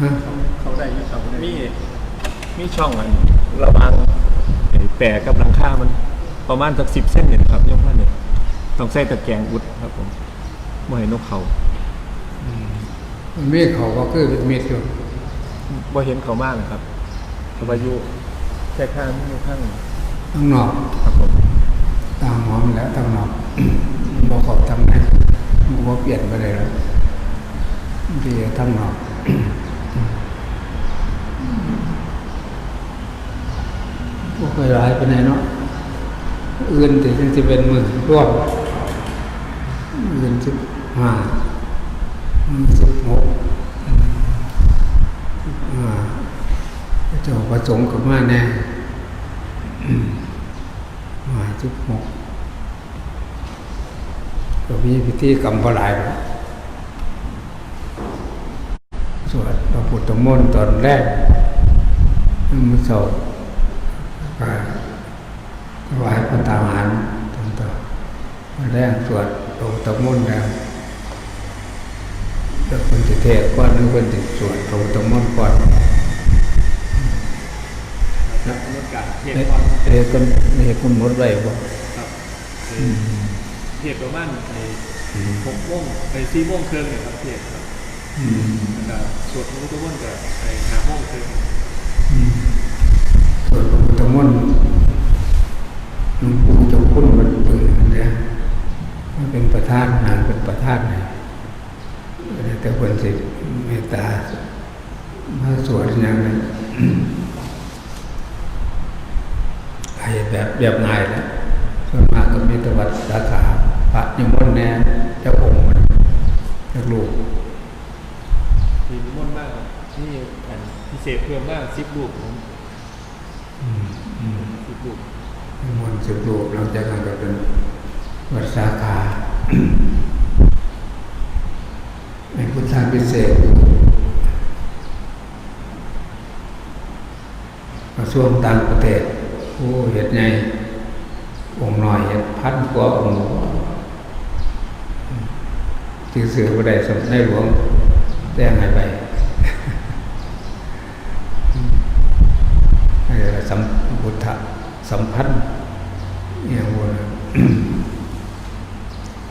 ฮะเขาได้อยู่ครับมีมีช่องอันระหวางไอ้แปรกับหลังคามันประมาณสักสิบเส้นเนี่ยนะครับยกว่าเนี่ยต้องใส่ตะแกรงอุดครับผมไม่ให้นกเขามันมีเขาก็คือเป็นมิดอยู่บ่เห็นเขามากนะครับเพราะว่าอยู่แค่ข้างอยู่ข้างข้างนอกครับผมตามหอมนแหล้วทางนอกบอกเขาทำไงมันก็เปลี่ยนไปเลยแล้วดีทางนอก พว กเคยร้ายไปไหนเนาะอื่นถึงจะเป็นมือร่วมอื่นสิบห้าสิบหกอ่าเจ้าประสงค์กับมาแน่มาสิบหกก็มีพิธีกรรมพหลายแล้วสวดพระพุทธมนต์ตอนแรกมือเสา ก็ถวายพระตาหารต่างๆมาแรกสวดพระพุทธมนต์แล้วแล้วคนติเทศก่อนหรือคนติสวดพระพุทธมนต์ก่อนนักนการเทศเอ๊ะก่อนเอ๊ะคนเอ๊ะคนหมดไว้บ่ครับเทศประมาณไอ้หกโมงไอ้สี่โมงครึ่งเนี่ยครับเทศครับอืมแล้วก็สวดพระพุทธมนต์กับไอ้ห้าโมงครึ่ง ส่วนพระพุทธมนต์หลวงปู่เจ้าคุณมันเปิดเนี่ยมันเป็นประธานนางเป็นประธานเนี่ยแต่คนสิเมตตามาสวดอย่างนั้นไอ้แบบเรียบง่ายแล้วส่วนมากก็มีตวัดสาขาพระนิมนต์แน่เจ้าองค์มันเจ้าลูกมีนิมนต์มากครับนี่อันพิเศษเพิ่มมากสิบลูกผม นิมนต์สิบรูปหลังจากนั้นก็เป็นวัดสาขาในพุทธาพิเศษกระทรวงต่างประเทศผู้เหตุไงองหน่อยเหตุพันกว่าองค์ที่สื่อประเดสมในหลวงแต่งให้ไป ให้ สัมพุทธะสัมพันธ์อย่างว่า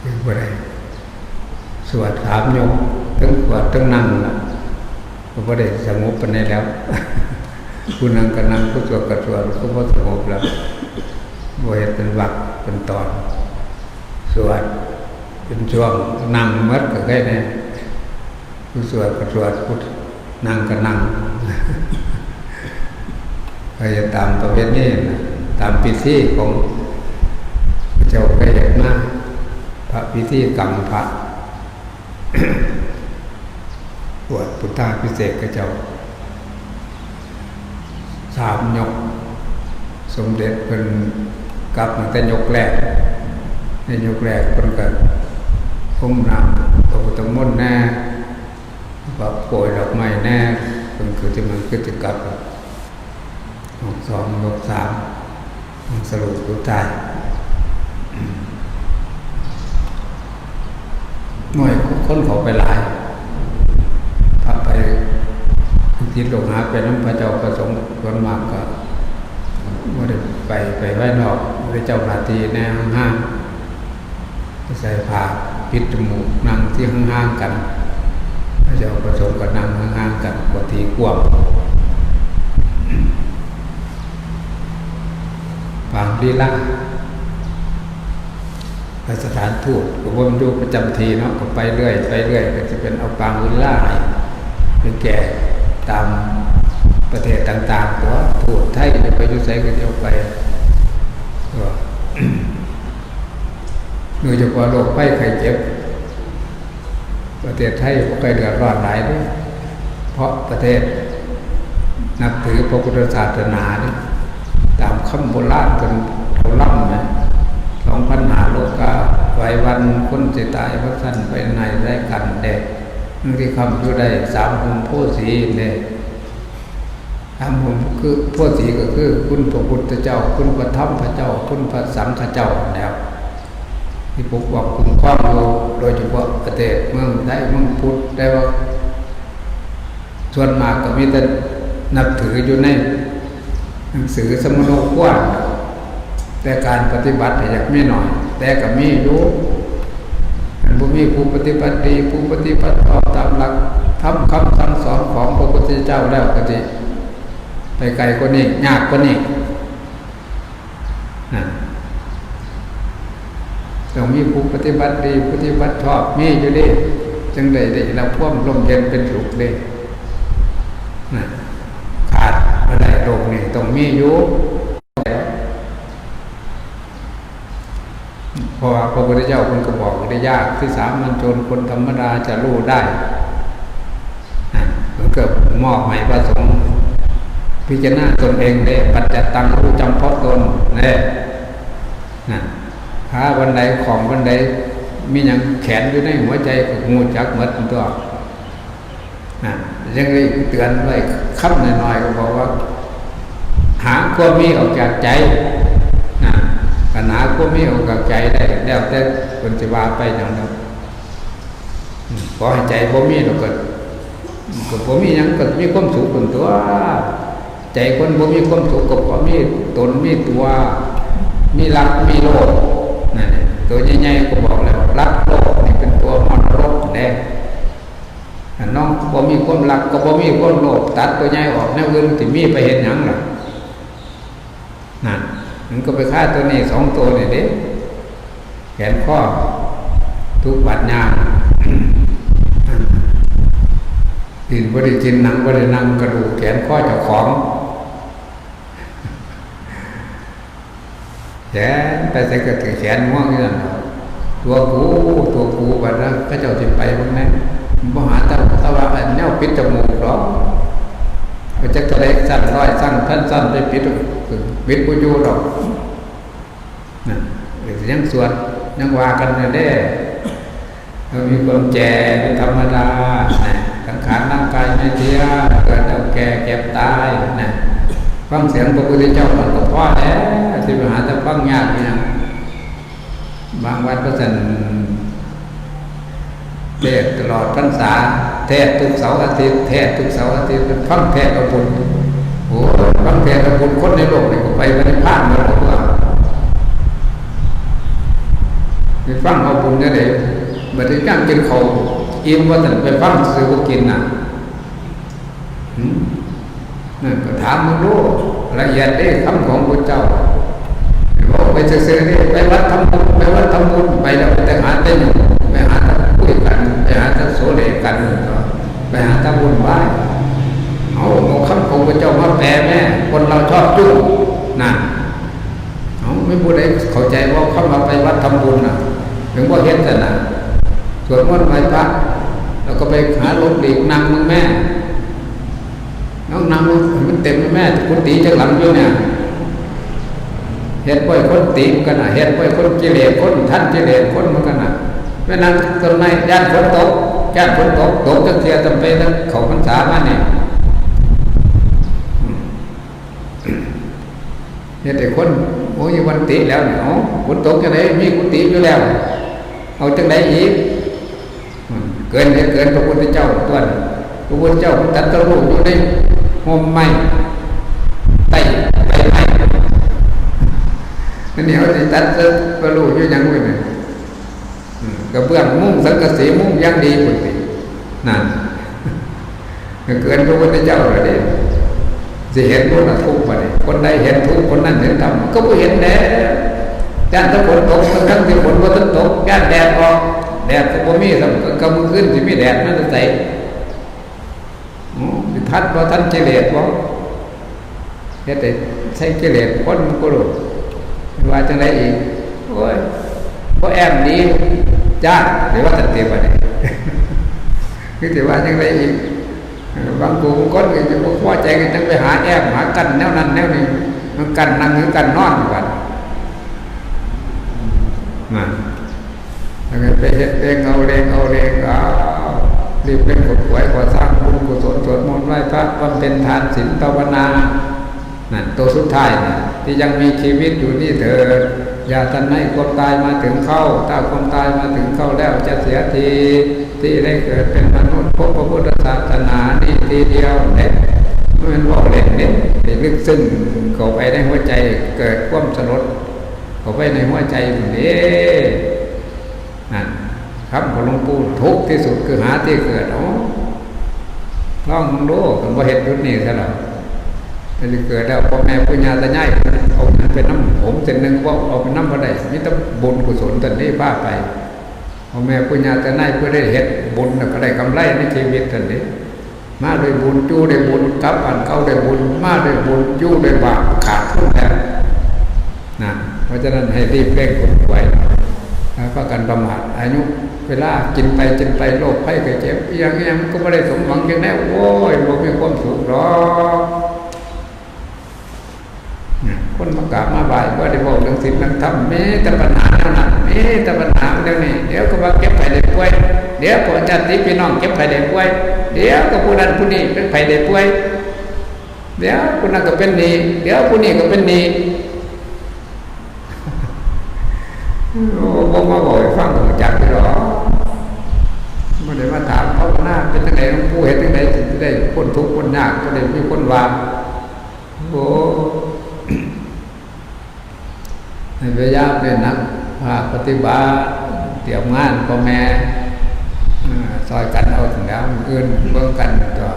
คือว่าไรสวดถามโยมทั้งสวดทั้งนั่งนะก็บ่ได้สงบปานแล้วผู้นั่งก็นั่งผู้สวดก็สวดก็บ่สงบแล้วบ่เฮ็ดเป็นวักเป็นตอน สวดเป็นช่วงนั่งมัดก็แค่นี้ผู้สวดก็สวดผู้นั่งก็นั่ง ก็จะตามประเภทนี้นะตามพิธีของเจ้าไปเห็นมาพระพิธีกรรมพระบวชพุทธาพิเศษกระเจ้าสามยก สมเด็จเป็นกลับมาแต่ยกแรกในยกแรกเป็นกันพุ่มนำพระพุทธมนต์แน่แบบโปรยดอกไม้แน่เป็นคือที่มันคือจะกลับ ยกสองยกสามสรุปยกตายหน่วยคนเขาไปหลายพาไปทิศลงหาเป็นน้ำพระเจ้าประสงค์คนมากก็ไม่ได้ไปไปไว้นอกพระเจ้านาทีแนวห้างๆใส่ผ้าปิดจมูกนั่งที่ห้างๆกันพระเจ้าประสงค์ก็นั่งห้างๆกันปกติกว้าง ฝัง ลีลาไปสถานทูตก็วนอยู่ประจำทีเนาะก็ไปเรื่อยไปเรื่อยก็จะเป็นเอาปางลีลาให้เป็นแก่ตามประเทศต่างๆตัวทูตไทยจะไปยุ่ไสก็จะเอาไปก็โดยเฉพาะโรคไข้ไข้เจ็บ ประเทศไทยก็เคยเดือดร้อนหลายด้วยเพราะประเทศนับถือพระพุทธศาสนานี่ ตามคำโบราณกันเขาล่ำนะสองพันหาโลกาไว้วันคนสิตายพระท่านไปไหนได้กันเด็กนั่นที่คำอยู่ได้สามหุมโพสีเนี่ยสามหุมคือโพสีก็คือ คุณพระพุทธเจ้า คุณพระธรรมพระเจ้า คุณพระสังฆเจ้าแล้วที่ปกป้องคุ้มครองอยู่โดยเฉพาะประเทศเมืองไทยเมืองพุทธได้ว่าสส่วนมากก็มีแต่นับถืออยู่ใน หนังสือสมโนคว้านแต่การปฏิบัติอยากไม่หน่อย แต่ก็มีอยู่อันบ่มีผู้ปฏิบัติดีผู้ปฏิบัติตอบตามหลักทำคำสั่งสอนของพระพุทธเจ้าแล้วก็สิไปไกลกว่านี้ยากกว่านี้นะต้องมีผู้ปฏิบัติดีปฏิบัติชอบมีอยู่ดิจึงได้ได้เราพ่วมลมเย็นเป็นสุขเลยนะขาดอะไรโลกนี่ ต้องมีอยู่เพราะว่าพระพุทธเจ้าคนก็บอกได้ยากที่สามัญชนคนธรรมดาจะรู้ได้นะมันเกิดมอบให้พระสงฆ์พิจารณาตนเองได้ปัจจตังรู้จำเพาะตนเนี่ยนะขาวันใดของวันใดมีอย่างแขนอยู่ในหัวใจก็งูจักหมดตัวนะยังได้เตือนไว้คำหน่อยๆก็บอกว่า หาความมีออกจากใจนะปัญหาความมีออกจากใจได้แล้วแต่คนจะว่าไปอย่างนั้นอืมขอให้ใจบ่มีแล้วก็ก็บ่มีหยังก็มีความสุขคนตัว ใจคนบ่มีความสุขก็บ่มีตนมีตัว มีรักมีโลภนั่นตัวใหญ่ๆก็บอกแล้วรักโลภนี่เป็นตัวมอนรบแดงน้องบ่มีความรักก็บ่มีความโลภตัดตัวใหญ่ออกแนวอื่นสิมีไปเห็นหยังล่ะ นั่นมันก็ไปฆ่าตัวนี้สองตัวนี่เด้แขนข้อทุกบัดยางดินบ่ได้กินหนังบ่ได้นั่งกระดูกแขนข้อเจ้าของแขนไปใส่กระถือแขนม่วงนี่นั่นตัวกูตัวกูบัดนั้นก็เจ้าสิไปบางนั้นบ่หาเจ้าตะว่าอันแนวปิดจมูกหรอก ก็จะกระเล็กสั้นร้อยสั้นท่านสั้นไปปิดปิดบ่อยู่หรอกนั่นเดี๋ยวสิยังสวดยังว่ากันเลยเด้เรามีความแก่เป็นธรรมดานะสังขารร่างกายไม่เที่ยงเกิดแล้วแก่เก็บตายนะฟังเสียงพระพุทธเจ้ามันก็พอแล้วที่ไปหาแต่ฟังยากเนี่ยบางวัดก็จะเทศตลอดพรรษา เทศทุกเสาร์อาทิตย์เทศทุกเสาร์อาทิตย์เป็นฟังเทศกับบุญโอ้ฟังเทศกับบุญคนในโลกนี่ก็ไปไม่ได้พลาดมาหรอกว่าไปฟังเอาบุญเนี่ยเด็กบัดนี้จ้างกินเขาอิ่มว่าแต่ไปฟังซื้อก็กินน่ะนั่นก็ถามมึงรู้ละเอียดได้คำของพระเจ้าบอกไปซื้อๆนี่ไปวัดทำบุญไปวัดทำบุญไปแล้วไปหาเต้นไปหาตะคุยกันไปหาตะโสเลกัน หาตะบุญไหว้เอาเอาคำของพระเจ้ามาแปลแม่คนเราชอบจุ้งนั่นเอาไม่พูดได้เข้าใจว่าเขามาไปวัดทำบุญนะถึงว่าเห็นแต่นะสวดมนต์ไหว้พระแล้วก็ไปหาลมดีกนั่งมึงแม่น้องนำมันเต็มแม่คุณตีจังหลังอยู่เนี่ยเห็ดป่อยคนตีมกันนะเห็ดป่อยคนกิเลสคนท่านกิเลสคนมันกันนะเวลาต้นไม้ย่านฝนตก ย่านฝนตกตกจังเทียจำเป็นทั้งเขาพรรษามาเนี่ยเห็ดแต่คนโอ้ยวันติแล้วเนี่ยอ๋อฝนตกจังได้มีกุฏิอยู่แล้ว เอาจังไดอีกเกินเกินพระพุทธเจ้าตัวนพระพุทธเจ้าตัดตรู้อยู่ในห่มไม้ไต่ไต่ไม้อันนี้เขาตัดตรู้อยู่ยังไงเนี่ย กระเบื้องมุ้งสังกะสีมุ้งยังดีปุตินั่นเกินพระพุทธเจ้าเลยเด็สิเห็นพวกนั้นทุกข์ไปคนใดเห็นทุกข์คนนั้นเห็นธรรมก็ไม่เห็นแน่ย่านตะฝนตกทั้งที่ฝนก็ต้องตกย่านแดดออกแดดก็บ่มีสำกำมือขึ้นที่มีแดดนั่นจะใส่ทัดว่าท่านกิเลสว่าเฮ็ดแต่ใช้กิเลสคนก็รู้ว่าจังไรอีกโอ้ยพอแอมดี จ้าหรือว่าตัดเตียบอะไรคือถือว่าจังไรอีกบางกลุ่มคนก็จะบอกว่าใจกันจังไปหาแอมหากันแนวนั้นแนวนี้มันกันนั่งหรือกันนอนกันมาแล้วก็ไปเฮ็ดเองเอาเรงเอาเรงเอารีบเป็นกดหวยขอสร้างบุญกุศลสวดมนต์ไหว้พระบำเพ็ญทานศีลภาวนานั่นตัวสุดท้ายนะที่ยังมีชีวิตอยู่นี่เถิด อย่าทันให้ความตายมาถึงเข้า ถ้าความตายมาถึงเข้าแล้วจะเสียที ที่ได้เกิดเป็นมนุษย์พบพระพุทธศาสนานี่ทีเดียวเด็ดมันว่าเล่นเด็ดแต่ลึกซึ้งเข้าไปในหัวใจเกิดความสลดเข้าไปในหัวใจนเด้นั่นครับของหลวงปู่ทุกที่สุดคือหาที่เกิดอ๋อลองมึงดูกันว่าเห็นรุ่นนี้ซะแล้ว มันเกิดแล้วพ่อแม่ปุญญาตายายเอานั้นเป็นน้ำผมเส้นหนึ่งว่าเอาเป็นน้ำอะไรนี่ต้องบุญกุศลตอนนี้พาไปพ่อแม่ปุญญาแต่ายเพื่อได้เห็ดบุญก็ได้กำไรในชีวิตทันนี้ มาด้วยบุญจู้ด้วยบุญกับบ้านเก่าด้วยบุญ มาด้วยบุญจู้ด้วยบาปขาดทุนแล้วนะเพราะฉะนั้นให้รีบเร่งกดไว้แล้วก็การประมาทอายุเวลากินไปกินไปโรคไข้ไข้เจ็บอย่างเงี้ยมันก็ไม่ได้สมหวังอย่างแน่โอ้ยบ่มีความสุขหรอก คนมากราบมาบ่ายว่าได้บอกเรื่องศีลเรื่องธรรมแม้แต่ปัญหาเท่านั้นแม้แต่ปัญหาเดี๋ยวนี้เดี๋ยวก็มาเก็บไปได้ป่วยเดี๋ยวก็ญาติพี่น้องเก็บไปได้ป่วยเดี๋ยวก็ผู้นั้นผู้นี้เป็นไปได้ป่วยเดี๋ยวผู้นั้นก็เป็นนี้เดี๋ยวผู้นี้ก็เป็นนี้โอ้บ่มาบอกให้ฟังก็จักไปหรอกไม่ได้มาถามเขาหน้าเป็นจังไดหลวงปู่เห็นจังไดถึงจะได้พ้นทุกข์พ้นยากก็ได้มีคนว่าโอ้ ให้ พยายามเป็นนักภาคปฏิบัติเตรียมงานพ่อแม่ซอยกันเอาถึงแล้วเอื้อนเบิ่งกันตัว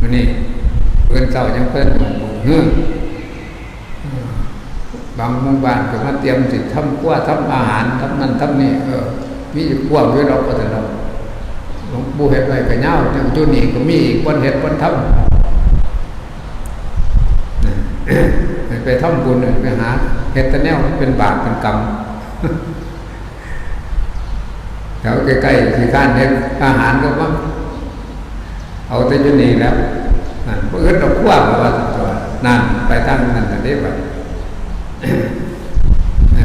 มันนี่เพื่อนเจ้ายังเพื่อนเฮือบางหมู่บ้านก็มาเตรียมสิทำกั้วทำอาหารทำนั่นทำนี่เออมีอยู่ขั้วอยู่เราก็จะเราหลวงปู่เห็ดไว้ก็เน่าจังจุนี่ก็มีอีกคนเห็ดคนทำไปทำบุญไปหา เฮ็ดตะแนวเป็นบาปเป็นกรรมแถวใกล้ๆที่ข้านเฮ็ดอาหารก็ว่าเอาแต่ยุนีแล้วนั่นเพื่อนเราคว้ามาว่าตัวนั่นไปตั้งนั่นแต่นี้แบบ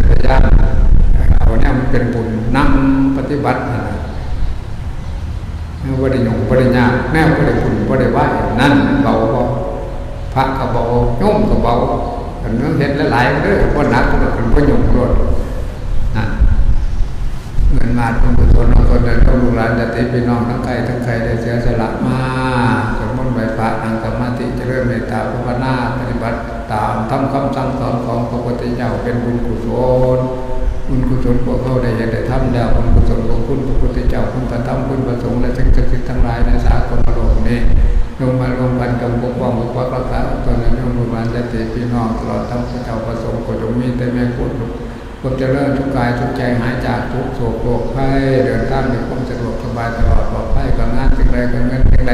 พยายามเอาเนี่ยมันเป็นบุญนั่งปฏิบัตินั่นน่ะบ่ได้หยงบ่ได้ยาแนวบ่ได้บุญบ่ได้ไหวนั่นเบาบ่พระก็เบาโยมก็เบา กันเมืองเห็นหลายๆเรื่องคนหนักคนคนพยงรถนะเงินมาตรงกุศลของคนเดินเข้าลูกหลานญาติพี่น้องทั้งไกลทั้งไกลได้เสียสละมาสมมติไหวพระนั่งสมาธิเจริญเมตตาภาวนาปฏิบัติตามทำคำสั่งสอนของพระพุทธเจ้าเป็นบุญกุศลบุญกุศลพวกเขาได้เห็นได้ทำแล้วบุญกุศ ติพี่น้องตลอดทั้งพระเจ้าประสงค์ก็จงมีแต่แม่กุศลความเจริญทุกกายทุกใจหายจากทุกโศกโรคภัยเดินทางด้วยความสะดวกสบายตลอดปลอดภัยกับงานจึงใดกับเงินจึงใด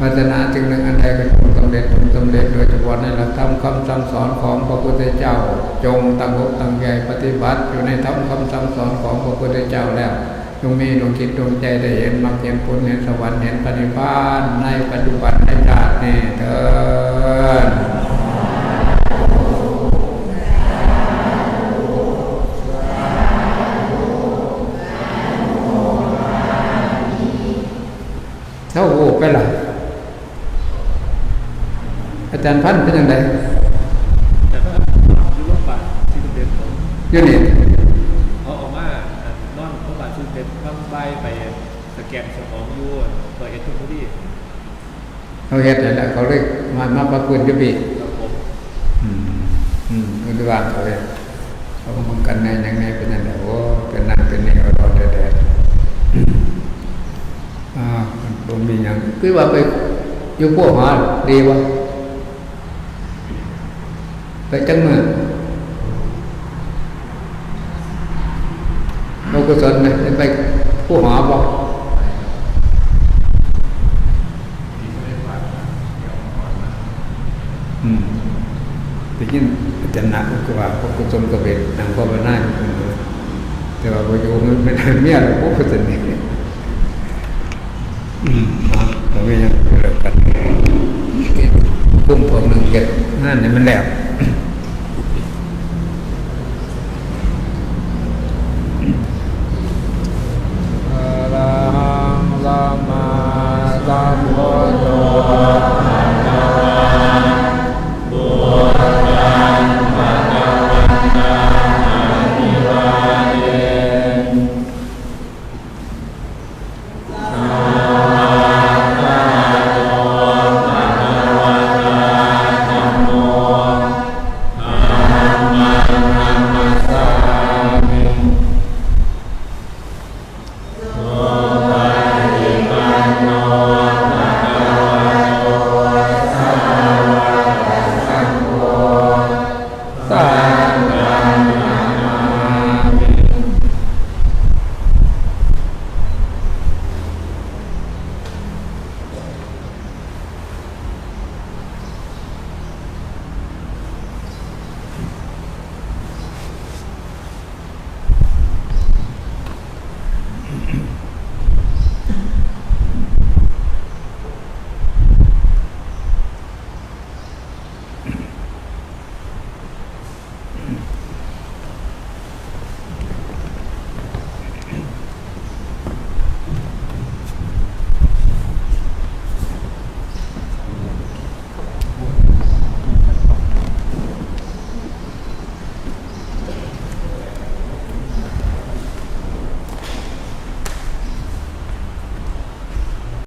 วาสนาจึงหนึ่งอันใดก็จงสำเร็จจงสำเร็จโดยเฉพาะในหลักธรรมคำสั่งสอนของพระพุทธเจ้า จงตั้งอกตั้งใจปฏิบัติอยู่ในธรรมคำสั่งสอนของพระพุทธเจ้าแล้วจงมีดวงจิตดวงใจได้เห็นมรรคเห็นผลเห็นสวรรค์เห็นปฏิภาณในปัจจุบันในชาตินี้เถิด ไปล่ะ อาจารย์พันธ์เป็นยังไงแต่ถ้ายุโรปบาทที่เป็นผมอยู่นี่เขาออกมานอนเขาบาทที่เป็นข้างใบไปสแกนสมองยูเปิดเอ็ดทุกที่เขาเฮ็ดนั่นแหละเขาเลยมามาประคุณจะบีครับผมอืมอืมคุณวางเขาเลยเขาก็มึงกันในยังไงเป็นนั่นแหละโอ้เป็นนั่นเป็นนี่เอาดอนแดดๆอ่ามัน บ่มีหยังคือว่าไปอยู่พวกหาดีวะไปจังมือเราก็สนนะไปผู้หาบ่อืมได้ยินอาจารย์นะก็ว่าพวกกุศลกระเบ็ดนางพ่อมาหน้าอยู่คนเดียวแต่ว่าพออ เราไม่ยังเกิดกันพุ่มพวงหนึ่งเก็บนั่นนี่มันแหลม